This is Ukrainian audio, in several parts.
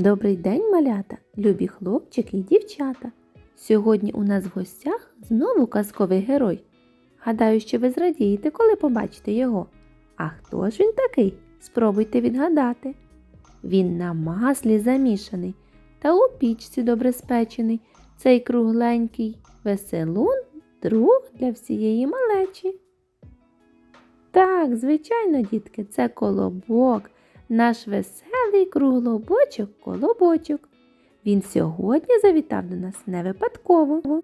Добрий день, малята, любі хлопчики і дівчата. Сьогодні у нас в гостях знову казковий герой. Гадаю, що ви зрадієте, коли побачите його. А хто ж він такий? Спробуйте відгадати. Він на маслі замішаний та у пічці добре спечений. Цей кругленький веселун друг для всієї малечі. Так, звичайно, дітки, це колобок, наш веселий круглобочок колобочок. Він сьогодні завітав до нас не випадково.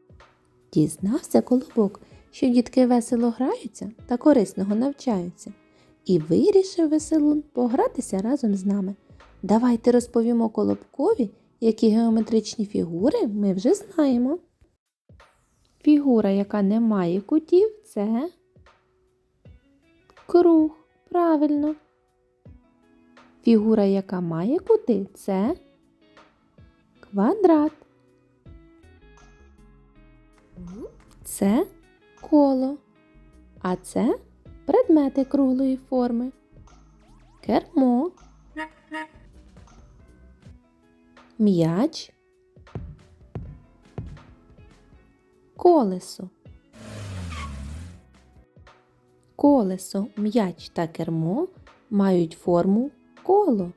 Дізнався колобок, що дітки весело граються та корисного навчаються, і вирішив веселун погратися разом з нами. Давайте розповімо колобкові, які геометричні фігури ми вже знаємо. Фігура, яка не має кутів, це круг. Правильно. Фігура, яка має кути, це квадрат. Це коло. А це предмети круглої форми. Кермо. М'яч. Колесо. Колесо, м'яч та кермо мають форму коло.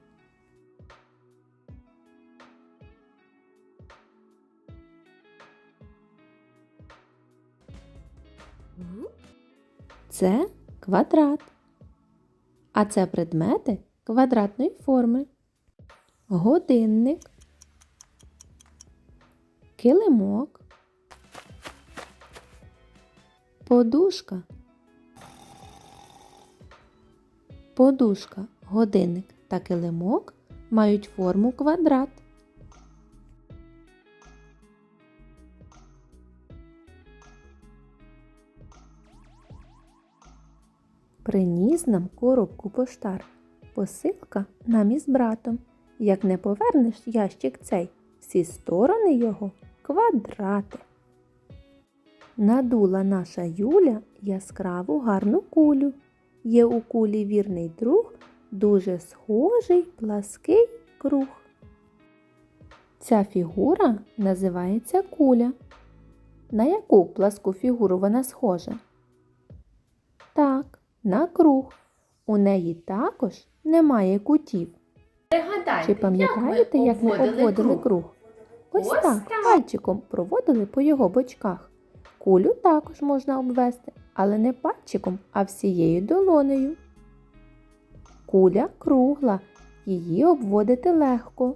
Це квадрат. А це предмети квадратної форми. Годинник, килимок, подушка. Подушка, годинник та килимок мають форму квадрат. Приніс нам коробку поштар. Посилка нам із братом. Як не повернеш ящик цей, всі сторони його квадрати. Надула наша Юля яскраву гарну кулю. Є у кулі вірний друг, дуже схожий плаский круг. Ця фігура називається куля. На яку пласку фігуру вона схожа? Так, на круг. У неї також немає кутів. Пригадайте, Чи пам'ятаєте, як ми обводили круг? Ось Ось так, так. пальчиком проводили по його бочках. Кулю також можна обвести, але не пальчиком, а всією долонею. Куля кругла, її обводити легко.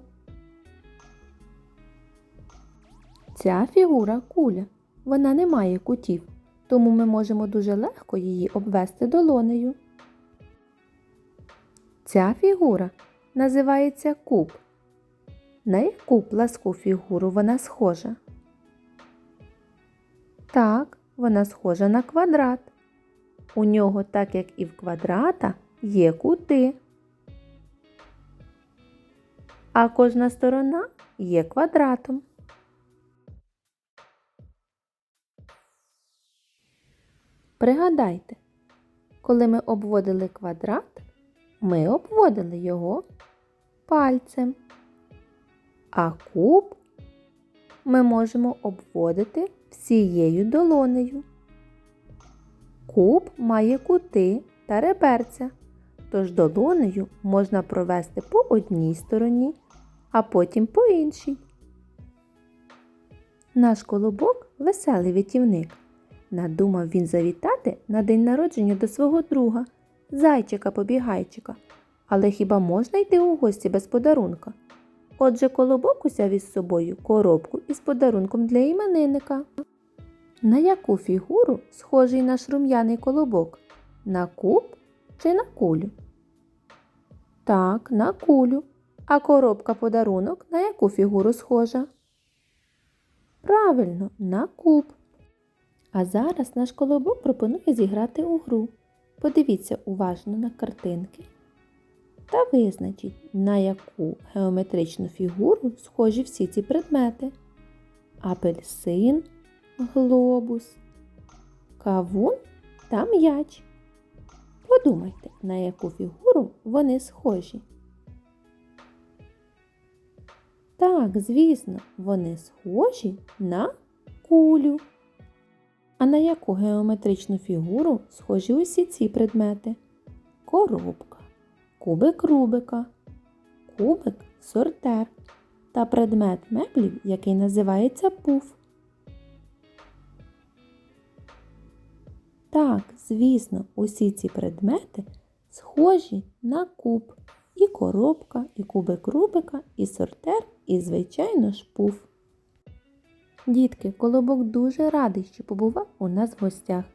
Ця фігура куля. Вона не має кутів, тому ми можемо дуже легко її обвести долонею. Ця фігура називається куб. На яку пласку фігуру вона схожа? Так, вона схожа на квадрат. У нього, так як і в квадрата, є кути. А кожна сторона є квадратом. Пригадайте, коли ми обводили квадрат, ми обводили його пальцем. А куб ми можемо обводити всією долонею. Куб має кути та реберця, тож долонею можна провести по одній стороні, а потім по іншій. Наш колобок веселий витівник. Надумав він завітати на день народження до свого друга, зайчика-побігайчика. Але хіба можна йти у гості без подарунка? Отже, колобок узяв із собою коробку із подарунком для іменинника. На яку фігуру схожий наш рум'яний колобок? На куб чи на кулю? Так, на кулю. А коробка подарунок на яку фігуру схожа? Правильно, на куб. А зараз наш колобок пропонує зіграти у гру. Подивіться уважно на картинки та визначіть, на яку геометричну фігуру схожі всі ці предмети. Апельсин, глобус, кавун та м'яч. Подумайте, на яку фігуру вони схожі. Так, звісно, вони схожі на кулю. А на яку геометричну фігуру схожі усі ці предмети? Коробка, кубик Рубика, кубик сортер та предмет меблів, який називається пуф. Так, звісно, усі ці предмети схожі на куб. І коробка, і кубик Рубика, і сортер, і, звичайно ж, пуф. Дітки, Колобок дуже радий, що побував у нас в гостях.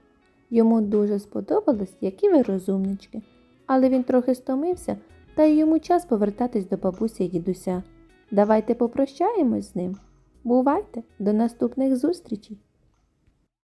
Йому дуже сподобалось, які ви розумнички, але він трохи стомився, та й йому час повертатись до бабусі і дідуся. Давайте попрощаємось з ним. Бувайте, до наступних зустрічей!